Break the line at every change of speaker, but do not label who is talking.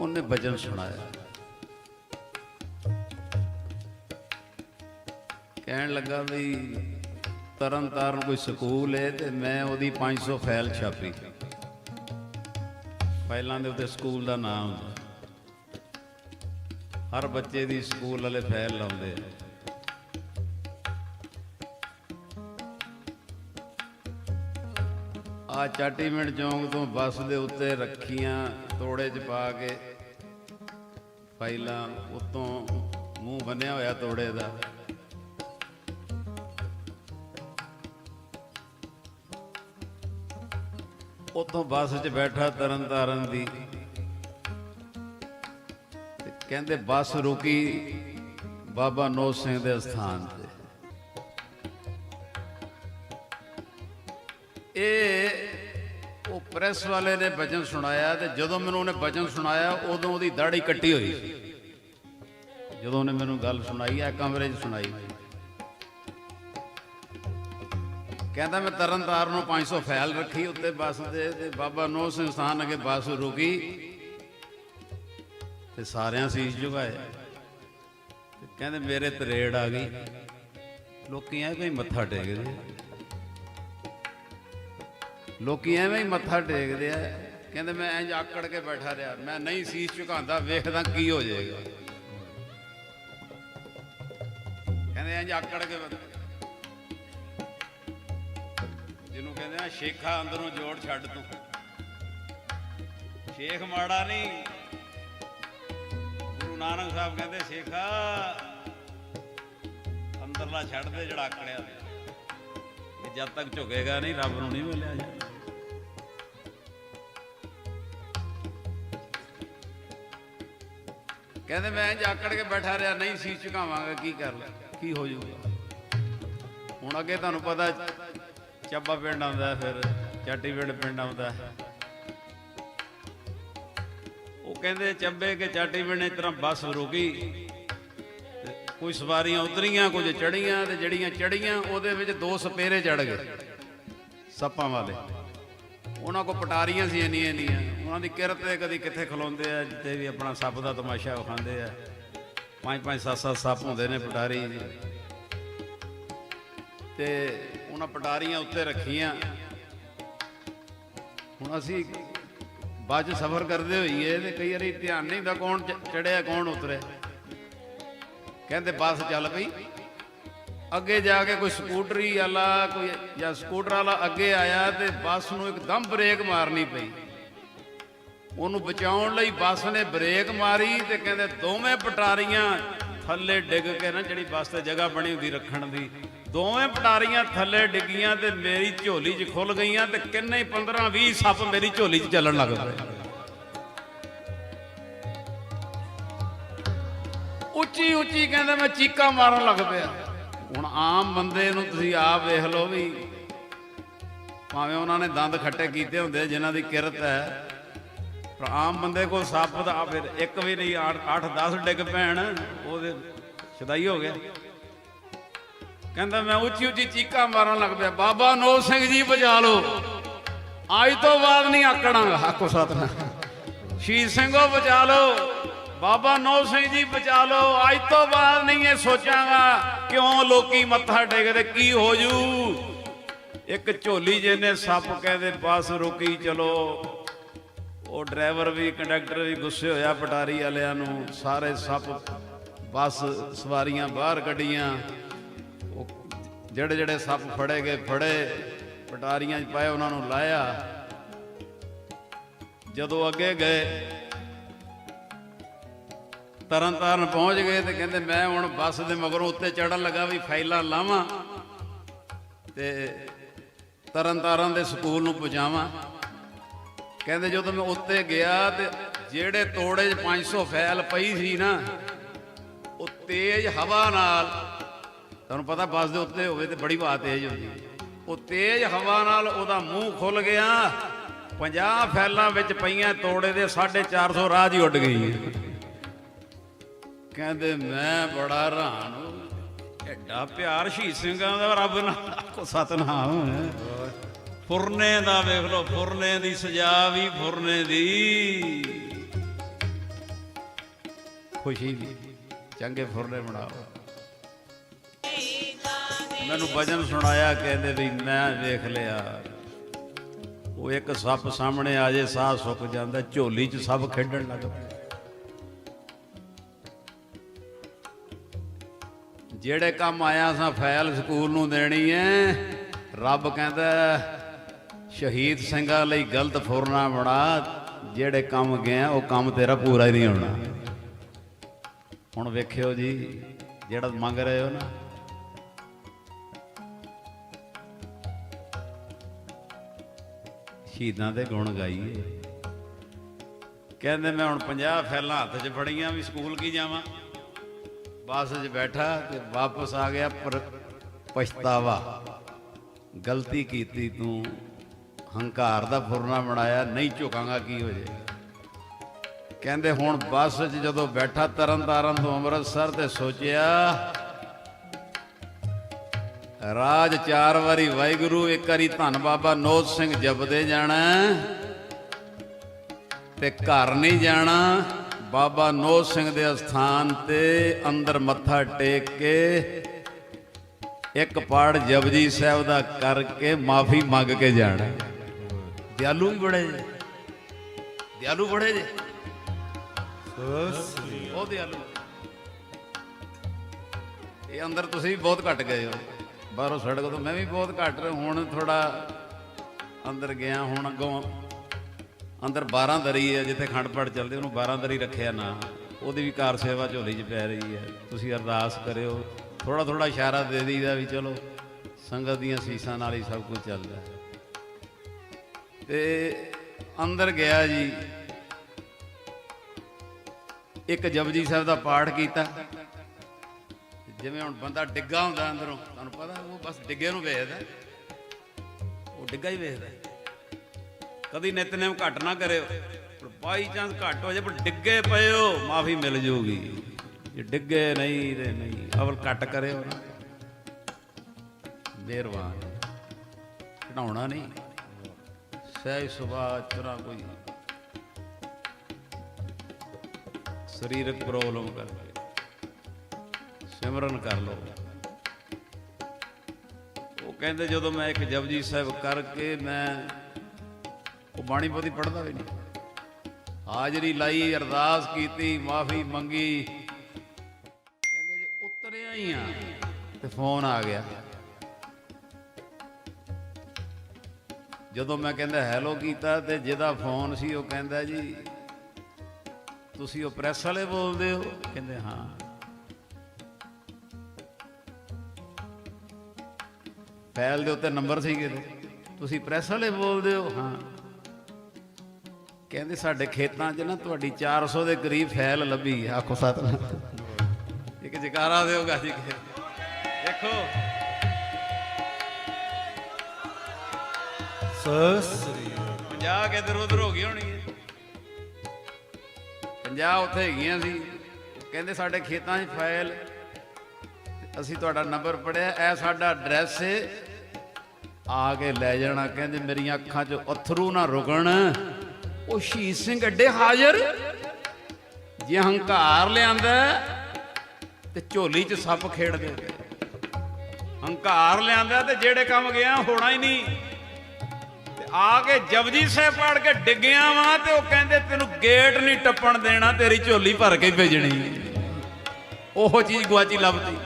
ਉਹਨੇ ਭਜਨ ਸੁਣਾਇਆ। ਕਹਿਣ ਲੱਗਾ ਵੀ ਤਰਨ ਤਾਰਨ ਕੋਈ ਸਕੂਲ ਹੈ ਤੇ ਮੈਂ ਉਹਦੀ 500 ਫਾਈਲ ਛਾਪੀ। ਫਾਈਲਾਂ ਦੇ ਉੱਤੇ ਸਕੂਲ ਦਾ ਨਾਮ ਹਰ ਬੱਚੇ ਦੀ ਸਕੂਲ ਵਾਲੇ ਫਾਈਲ ਲਾਉਂਦੇ ਆ। ਆ ਚਾਟੀਮਿੰਟ ਚੌਂਕ ਤੋਂ ਬੱਸ ਦੇ ਉੱਤੇ ਰੱਖੀਆਂ ਤੋੜੇ 'ਚ ਪਾ ਕੇ ਪਹਿਲਾਂ ਉਤੋਂ ਮੂੰਹ ਬੰਨਿਆ ਹੋਇਆ ਤੋੜੇ ਦਾ। ਉਤੋਂ ਬੱਸ 'ਚ ਬੈਠਾ ਤਰਨ ਤਾਰਨ ਦੀ। ਤੇ ਕਹਿੰਦੇ ਬੱਸ ਰੁਕੀ ਬਾਬਾ ਨੌ ਸਿੰਘ ਦੇ ਸਥਾਨ ਤੇ। ਇਹ ਉਹ ਪ੍ਰੈਸ ਵਾਲੇ ਨੇ ਵਚਨ ਸੁਣਾਇਆ ਤੇ ਜਦੋਂ ਮੈਨੂੰ ਉਹਨੇ ਵਚਨ ਸੁਣਾਇਆ, ਉਦੋਂ ਉਹਦੀ ਦਾੜੀ ਕੱਟੀ ਹੋਈ ਸੀ। ਜਦੋਂ ਉਹਨੇ ਮੈਨੂੰ ਗੱਲ ਸੁਣਾਈ ਆ ਕਮਰੇ 'ਚ ਸੁਣਾਈ। ਕਹਿੰਦਾ, ਮੈਂ ਤਰਨ ਤਾਰਨ ਨੂੰ 500 ਫੈਲ ਰੱਖੀ, ਉੱਤੇ ਬੱਸ ਦੇ, ਤੇ ਬਾਬਾ ਨੋ ਸਿੰਘ ਸਥਾਨ ਅਗੇ ਬੱਸ ਰੁਕੀ ਤੇ ਸਾਰਿਆਂ ਸੀਸ ਝੁਕਾਏ। ਤੇ ਕਹਿੰਦੇ, ਮੇਰੇ ਤਰੇੜ ਆ ਗਈ। ਲੋਕੀ ਐ ਕੋਈ ਮੱਥਾ ਟੇਕਦੇ ਆ। ਲੋਕੀ ਐਵੇਂ ਹੀ ਮੱਥਾ ਟੇਕਦੇ ਆ। ਕਹਿੰਦੇ ਮੈਂ ਇੰਜ ਆਕੜ ਕੇ ਬੈਠਾ ਰਿਹਾ। ਮੈਂ ਨਹੀਂ ਸੀਸ ਝੁਕਾਉਂਦਾ, ਵੇਖਦਾ ਕੀ ਹੋ ਜਾਏਗਾ। ਕਹਿੰਦੇ ਇੰਜ ਆਕੜ ਕੇ ਜਿਹਨੂੰ ਕਹਿੰਦੇ ਆ, ਸ਼ੇਖਾ ਅੰਦਰੋਂ ਜੋੜ ਛੱਡ ਤੂੰ। ਸ਼ੇਖ ਮਾੜਾ ਨਹੀਂ। ਗੁਰੂ ਨਾਨਕ ਸਾਹਿਬ ਕਹਿੰਦੇ, ਸ਼ੇਖਾ, ਅੰਦਰਲਾ ਛੱਡ ਦੇ ਜਿਹੜਾ ਆਕੜਿਆ ਤੇ ਜਦ ਤੱਕ ਝੁਕੇਗਾ ਨਹੀਂ, ਰੱਬ ਨੂੰ ਨਹੀਂ ਮਿਲਿਆ। ਜਾ ਕਹਿੰਦੇ ਮੈਂ ਇੰਜ ਆਕੜ ਕੇ ਬੈਠਾ ਰਿਹਾ, ਨਹੀਂ ਸੀ ਝੁਕਾਵਾਂਗਾ, ਕੀ ਕਰ? ਲੈ ਕੀ ਹੋ ਜਾਊਗਾ ਹੁਣ ਅੱਗੇ ਤੁਹਾਨੂੰ ਪਤਾ, ਚੱਬਾ ਪਿੰਡ ਆਉਂਦਾ, ਫਿਰ ਚਾਟੀ ਪਿੰਡ ਪਿੰਡ ਆਉਂਦਾ। ਉਹ ਕਹਿੰਦੇ ਚੱਬੇ ਕੇ ਚਾਟੀ ਪਿੰਡ ਇਸ ਤਰ੍ਹਾਂ ਬੱਸ ਰੁਕੀ। ਤੇ ਕੋਈ ਸਵਾਰੀਆਂ ਉਤਰੀਆਂ, ਕੁਝ ਚੜੀਆਂ ਤੇ ਜਿਹੜੀਆਂ ਚੜੀਆਂ ਉਹਦੇ ਵਿੱਚ ਦੋ ਸਪੇਰੇ ਚੜ ਗਏ। ਸੱਪਾਂ ਵਾਲੇ। ਉਹਨਾਂ ਕੋ ਪਟਾਰੀਆਂ ਸੀ ਇੰਨੀਆਂ ਇੰਨੀਆਂ। ਉਹਨਾਂ ਦੀ ਕਿਰਤ ਤੇ ਕਦੀ ਕਿੱਥੇ ਖਲੋਂਦੇ ਆ, ਜਿੱਥੇ ਵੀ ਆਪਣਾ ਸੱਪ ਦਾ ਤਮਾਸ਼ਾ ਵਿਖਾਉਂਦੇ ਆ। ਪੰਜ ਪੰਜ ਸੱਤ ਸੱਤ ਸੱਪ ਹੁੰਦੇ ਨੇ ਪਟਾਰੀ। ਜੀ ਤੇ ਉਹਨਾਂ ਪਟਾਰੀਆਂ ਉੱਤੇ ਰੱਖੀਆਂ। ਹੁਣ ਅਸੀਂ ਬਾਅਦ ਚ ਸਫ਼ਰ ਕਰਦੇ ਹੋਈਏ ਤੇ ਕਈ ਵਾਰੀ ਧਿਆਨ ਨਹੀਂ ਹੁੰਦਾ ਕੌਣ ਚ- ਚੜਿਆ, ਕੌਣ ਉਤਰਿਆ। ਕਹਿੰਦੇ ਬੱਸ ਚੱਲ ਪਈ। ਅੱਗੇ ਜਾ ਕੇ ਕੋਈ ਸਕੂਟਰੀ ਵਾਲਾ, ਕੋਈ ਜਾਂ ਸਕੂਟਰ ਵਾਲਾ ਅੱਗੇ ਆਇਆ ਤੇ ਬੱਸ ਨੂੰ ਇੱਕਦਮ ਬ੍ਰੇਕ ਮਾਰਨੀ ਪਈ। ਉਹਨੂੰ ਬਚਾਉਣ ਲਈ ਬੱਸ ਨੇ ਬ੍ਰੇਕ ਮਾਰੀ ਤੇ ਕਹਿੰਦੇ ਦੋਵੇਂ ਪਟਾਰੀਆਂ ਥੱਲੇ ਡਿੱਗ ਕੇ ਨਾ, ਜਿਹੜੀ ਬੱਸ ਤੇ ਜਗ੍ਹਾ ਬਣੀ ਹੁੰਦੀ ਰੱਖਣ ਦੀ, ਦੋਵੇਂ ਪਟਾਰੀਆਂ ਥੱਲੇ ਡਿੱਗੀਆਂ ਤੇ ਮੇਰੀ ਝੋਲੀ 'ਚ ਖੁੱਲ ਗਈਆਂ ਤੇ ਕਿੰਨੇ 15 20 ਸੱਪ ਮੇਰੀ ਝੋਲੀ 'ਚ ਚੱਲਣ ਲੱਗ ਪਏ। ਉੱਚੀ ਉੱਚੀ ਕਹਿੰਦੇ ਮੈਂ ਚੀਕਾਂ ਮਾਰਨ ਲੱਗ ਪਿਆ। ਹੁਣ ਆਮ ਬੰਦੇ ਨੂੰ ਤੁਸੀਂ ਆਪ ਵੇਖ ਲਓ ਵੀ ਭਾਵੇਂ ਉਹਨਾਂ ਨੇ ਦੰਦ ਖੱਟੇ ਕੀਤੇ ਹੁੰਦੇ ਜਿਨ੍ਹਾਂ ਦੀ ਕਿਰਤ ਹੈ, ਪਰ ਆਮ ਬੰਦੇ ਕੋਲ ਸੱਪ ਦਾ ਫਿਰ ਇੱਕ ਵੀ ਨਹੀਂ 8 10 ਡਿੱਗ ਪੈਣ, ਉਹਦੇ ਛਦਾਈ ਹੋ ਗਿਆ ਕਹਿੰਦਾ ਮੈਂ ਉੱਚੀ ਉੱਚੀ ਚੀਕਾਂ ਮਾਰਨ ਲੱਗ ਪਿਆ, ਬਾਬਾ ਨੋ ਸਿੰਘ ਜੀ ਬਚਾ ਲਓ। ਅੱਜ ਤੋਂ ਬਾਅਦ ਨਹੀਂ ਆਕੜਾਂਗਾ। ਆਕੋ ਸਤਨਾਮ। ਸ਼ੀਰ ਸਿੰਘੋ ਬਚਾ ਲਓ। ਬਾਬਾ ਨੋ ਸਿੰਘ ਜੀ, ਬਚਾ ਲਓ। ਅੱਜ ਤੋਂ ਬਾਅਦ ਨਹੀਂ ਇਹ ਸੋਚਾਂਗਾ ਕਿਉਂ ਲੋਕੀ ਮੱਥਾ ਟੇਕਦੇ, ਕੀ ਹੋ ਜੂ? ਇੱਕ ਝੋਲੀ ਜਿਹਨੇ ਸੱਪ ਕਹਿੰਦੇ, ਬੱਸ ਰੁਕੀ, ਚਲੋ। ਉਹ ਡਰਾਈਵਰ ਵੀ, ਕੰਡਕਟਰ ਵੀ ਗੁੱਸੇ ਹੋਇਆ ਪਟਾਰੀ ਵਾਲਿਆਂ ਨੂੰ। ਸਾਰੇ ਸੱਪ ਬੱਸ ਸਵਾਰੀਆਂ ਬਾਹਰ ਕੱਢੀਆਂ। ਉਹ ਜਿਹੜੇ ਜਿਹੜੇ ਸੱਪ ਫੜੇ ਗਏ, ਫੜੇ। ਪਟਾਰੀਆਂ 'ਚ ਪਾਏ, ਉਹਨਾਂ ਨੂੰ ਲਾਇਆ। ਜਦੋਂ ਅੱਗੇ ਗਏ ਤਰਨ ਤਾਰਨ ਪਹੁੰਚ ਗਏ ਤੇ ਕਹਿੰਦੇ ਮੈਂ ਹੁਣ ਬੱਸ ਦੇ ਮਗਰੋਂ ਉੱਤੇ ਚੜਨ ਲੱਗਾ ਵੀ ਫਾਈਲਾਂ ਲਾਵਾਂ ਤੇ ਤਰਨ ਤਾਰਨ ਦੇ ਸਕੂਲ ਨੂੰ ਪਹੁੰਚਾਵਾਂ। ਕਹਿੰਦੇ ਜਦੋਂ ਮੈਂ ਉੱਤੇ ਗਿਆ ਤੇ ਜਿਹੜੇ ਤੋੜੇ 'ਚ 500 ਫਾਈਲ ਪਈ ਸੀ ਨਾ, ਉਹ ਤੇਜ਼ ਹਵਾ ਨਾਲ, ਤੁਹਾਨੂੰ ਪਤਾ ਬੱਸ ਦੇ ਉੱਤੇ ਹੋਵੇ ਤੇ ਬੜੀ ਹਵਾ ਤੇਜ਼ ਹੁੰਦੀ ਉਹ ਤੇਜ਼ ਹਵਾ ਨਾਲ ਉਹਦਾ ਮੂੰਹ ਖੁੱਲ ਗਿਆ 50 ਫੈਲਾਂ ਵਿੱਚ ਪਈਆਂ ਤੋੜੇ ਦੇ 450 ਰਾਹ 'ਚ ਹੀ ਉੱਡ ਗਈ। ਕਹਿੰਦੇ, ਮੈਂ ਬੜਾ ਹੈਰਾਨ ਹੋ। ਗਿਆ। ਐਡਾ ਪਿਆਰ ਸ਼ਹੀਦ ਸਿੰਘਾਂ ਦਾ, ਰੱਬ ਨਾਲ ਆਖੋ ਸਤਨਾਮ ਫੁਰਨੇ ਦਾ ਵੇਖ ਲਓ, ਫੁਰਨੇ ਦੀ ਸਜਾ ਵੀ ਫੁਰਨੇ ਦੀ। ਖੁਸ਼ੀ ਦੀ, ਚੰਗੇ ਫੁਰਨੇ ਬਣਾਓ। ਮੈਨੂੰ ਵਜਨ ਸੁਣਾਇਆ, ਕਹਿੰਦੇ ਵੀ ਮੈਂ ਵੇਖ ਲਿਆ। ਉਹ ਇੱਕ ਸੱਪ ਸਾਹਮਣੇ ਆ ਜੇ, ਸਾਹ ਸੁੱਕ ਜਾਂਦਾ, ਝੋਲੀ 'ਚ ਸਭ ਖੇਡਣ ਲੱਗ ਪਏ ਜਿਹੜੇ ਕੰਮ ਆਇਆ ਸਾਂ ਫੈਲ ਸਕੂਲ ਨੂੰ ਦੇਣੀ ਐ, ਰੱਬ ਕਹਿੰਦਾ, ਸ਼ਹੀਦ ਸਿੰਘਾਂ ਲਈ ਗਲਤ ਫੁਰਨਾ ਬਣਾ, ਜਿਹੜੇ ਕੰਮ ਗਿਆ ਉਹ ਕੰਮ ਤੇਰਾ ਪੂਰਾ ਹੀ ਨਹੀਂ ਹੋਣਾ। ਹੁਣ ਵੇਖਿਓ ਜੀ, ਜਿਹੜਾ ਮੰਗ ਰਹੇ ਹੋ ਨਾ। ਸ਼ਹੀਦਾਂ ਦੇ ਗੁਣ ਗਾਈਏ। ਕਹਿੰਦੇ ਮੈਂ ਹੁਣ 50 ਫੈਲਾਂ ਹੱਥ 'ਚ ਫੜੀਆਂ ਵੀ ਸਕੂਲ ਕੀ ਜਾਵਾਂ? ਬੱਸ 'ਚ ਬੈਠਾ ਤੇ ਵਾਪਸ ਆ ਗਿਆ ਪਰ ਪਛਤਾਵਾ। ਗਲਤੀ ਕੀਤੀ ਤੂੰ, ਹੰਕਾਰ ਦਾ ਫੁਰਨਾ ਬਣਾਇਆ, ਨਹੀਂ ਝੁਕਾਂਗਾ ਕੀ ਹੋ ਜਾਏਗਾ ਕਹਿੰਦੇ ਹੁਣ ਬੱਸ 'ਚ ਜਦੋਂ ਬੈਠਾ ਤਰਨ ਤਾਰਨ ਤੋਂ ਅੰਮ੍ਰਿਤਸਰ ਤੇ ਸੋਚਿਆ, ਰਾਜ ਚਾਰ ਵਾਰੀ ਵਾਹਿਗੁਰੂ, ਇੱਕ ਵਾਰੀ ਧੰਨ ਬਾਬਾ ਨੋਦ ਸਿੰਘ ਜਪਦੇ ਜਾਣਾ ਤੇ ਘਰ ਨਹੀਂ ਜਾਣਾ। ਬਾਬਾ ਨੋਦ ਸਿੰਘ ਦੇ ਅਸਥਾਨ ਤੇ ਅੰਦਰ ਮੱਥਾ ਟੇਕ ਕੇ ਇੱਕ ਪਾੜ ਜਪਜੀ ਸਾਹਿਬ ਦਾ ਕਰਕੇ ਮਾਫੀ ਮੰਗ ਕੇ ਜਾਣਾ। ਦਿਆਲੂ ਵੀ ਬੜੇ ਜੇ। ਦਿਆਲੂ ਬੜੇ ਜੇ। ਉਹ ਦਿਆਲੂ। ਇਹ ਅੰਦਰ ਤੁਸੀਂ ਵੀ ਬਹੁਤ ਘਟ ਗਏ ਹੋ। ਬਾਹਰੋਂ ਸੜਕ ਤੋਂ ਮੈਂ ਵੀ ਬਹੁਤ ਘਟ ਰਿਹਾ। ਹੁਣ ਥੋੜਾ ਅੰਦਰ ਗਿਆ, ਹੁਣ ਅੱਗੋਂ ਅੰਦਰ 12 ਦਰੀ ਹੈ, ਜਿੱਥੇ ਖੰਡ ਪਾਠ ਚੱਲਦੇ, ਉਹਨੂੰ 12 ਦਰੀ ਰੱਖਿਆ ਨਾ। ਉਹਦੀ ਵੀ ਕਾਰ ਸੇਵਾ ਝੋਲੀ 'ਚ ਪੈ ਰਹੀ ਹੈ। ਤੁਸੀਂ ਅਰਦਾਸ ਕਰਿਓ ਥੋੜਾ ਥੋੜਾ ਇਸ਼ਾਰਾ ਦੇ ਦਈਦਾ ਵੀ ਚਲੋ, ਸੰਗਤ ਦੀਆਂ ਸੀਸਾਂ ਨਾਲ ਹੀ ਸਭ ਕੁਝ ਚੱਲਦਾ ਹੈ। ਤੇ ਅੰਦਰ ਗਿਆ ਜੀ। ਇੱਕ ਜਪਜੀ ਸਾਹਿਬ ਦਾ ਪਾਠ ਕੀਤਾ। ਜਿਵੇਂ ਹੁਣ ਬੰਦਾ ਡਿੱਗਾ ਹੁੰਦਾ ਅੰਦਰੋਂ, ਤੁਹਾਨੂੰ ਪਤਾ, ਉਹ ਬਸ ਡਿੱਗੇ ਨੂੰ ਵੇਖਦਾ। ਉਹ ਡਿੱਗਾ ਹੀ ਵੇਖਦਾ। ਕਦੀ ਨਿਤਨੇਮ ਘੱਟ ਨਾ ਕਰਿਓ। ਪਰ ਬਾਈ ਚਾਂਸ ਘੱਟ ਹੋ ਜਾਏ ਪਰ ਡਿੱਗੇ ਪਇਓ ਮਾਫੀ ਮਿਲ ਜੂਗੀ। ਜੇ ਡਿੱਗੇ ਨਹੀਂ ਤੇ ਨਹੀਂ, ਅਵਲ ਘੱਟ ਕਰਿਓ ਨਾ। ਮਿਹਰਬਾਨ। ਘਟਾਉਣਾ ਨਹੀਂ। ਸਹਿਜ ਸੁਭਾ ਚਰਾ ਕੋਈ ਸਰੀਰਕ ਪ੍ਰੋਬਲਮ ਕਰਕੇ ਸਿਮਰਨ ਕਰ ਲਓ। ਉਹ ਕਹਿੰਦੇ ਜਦੋਂ ਮੈਂ ਇੱਕ ਜਪਜੀ ਸਾਹਿਬ ਕਰਕੇ ਮੈਂ ਬਾਣੀ ਬੋਧੀ ਪੜਦਾ ਵੀ ਨਹੀਂ। ਹਾਜ਼ਰੀ ਲਾਈ, ਅਰਦਾਸ ਕੀਤੀ, ਮਾਫੀ ਮੰਗੀ। ਕਹਿੰਦੇ ਜੇ ਉਤਰਿਆ ਹੀ ਆ ਤੇ ਫੋਨ ਆ ਗਿਆ। ਜਦੋਂ ਮੈਂ ਕਹਿੰਦਾ, ਹੈਲੋ ਕੀਤਾ ਤੇ ਜਿਹਦਾ ਫੋਨ ਸੀ ਉਹ ਕਹਿੰਦਾ, ਜੀ, ਤੁਸੀਂ ਉਹ ਪ੍ਰੈਸ ਵਾਲੇ ਬੋਲਦੇ ਹੋ? ਕਹਿੰਦੇ, ਹਾਂ। ਫਾਈਲ ਦੇ ਉੱਤੇ ਨੰਬਰ ਸੀ ਕਿਤੇ ਤੁਸੀਂ ਪ੍ਰੈਸ ਵਾਲੇ ਬੋਲਦੇ ਹੋ? ਹਾਂ। ਕਹਿੰਦੇ ਸਾਡੇ ਖੇਤਾਂ 'ਚ ਨਾ ਤੁਹਾਡੀ 400 ਦੇ ਕਰੀਬ ਫਾਈਲ ਲੱਭੀ ਆਖੋ ਸਤਨਾਮ। ਇੱਕ ਜਕਾਰਾ ਦਿਓਗਾ ਜੀ ਦੇਖੋ।
ਸਸਰੀ
50 ਕਿਧਰ ਉਧਰ ਹੋ ਗਈ ਹੋਣੀ ਹੈ? 50 ਉੱਥੇ ਹੈਗੀਆਂ ਸੀ। ਕਹਿੰਦੇ ਸਾਡੇ ਖੇਤਾਂ 'ਚ ਫਾਈਲ ਤੇ ਅਸੀਂ ਤੁਹਾਡਾ ਨੰਬਰ ਪੜਿਆ ਇਹ ਸਾਡਾ ਐਡਰੈਸ ਹੈ ਆ ਕੇ ਲੈ ਜਾਣਾ। ਕਹਿੰਦੇ ਮੇਰੀਆਂ ਅੱਖਾਂ 'ਚ ਅਥਰੂ ਨਾ ਰੁਕਣ। ਉਹ ਸ਼ਹੀਦ ਸਿੰਘ ਅੱਡੇ ਹਾਜ਼ਰ। ਜੇ ਹੰਕਾਰ ਲਿਆਂਦਾ ਤੇ ਝੋਲੀ 'ਚ ਸੱਪ ਖੇਡਦੇ ਹੰਕਾਰ ਲਿਆਂਦਾ ਤੇ ਜਿਹੜੇ ਕੰਮ ਗਿਆ ਹੋਣਾ ਹੀ ਨਹੀਂ। ਤੇ ਆ ਕੇ ਜਪਜੀ ਸਾਹਿਬ ਪੜ ਕੇ ਡਿੱਗਿਆ ਵਾਂ ਤੇ ਉਹ ਕਹਿੰਦੇ, ਤੈਨੂੰ ਗੇਟ ਨਹੀਂ ਟੱਪਣ ਦੇਣਾ, ਤੇਰੀ ਝੋਲੀ ਭਰ ਕੇ ਭੇਜਣੀ ਉਹ ਚੀਜ਼ ਗੁਆਚੀ ਲੱਭਦੀ।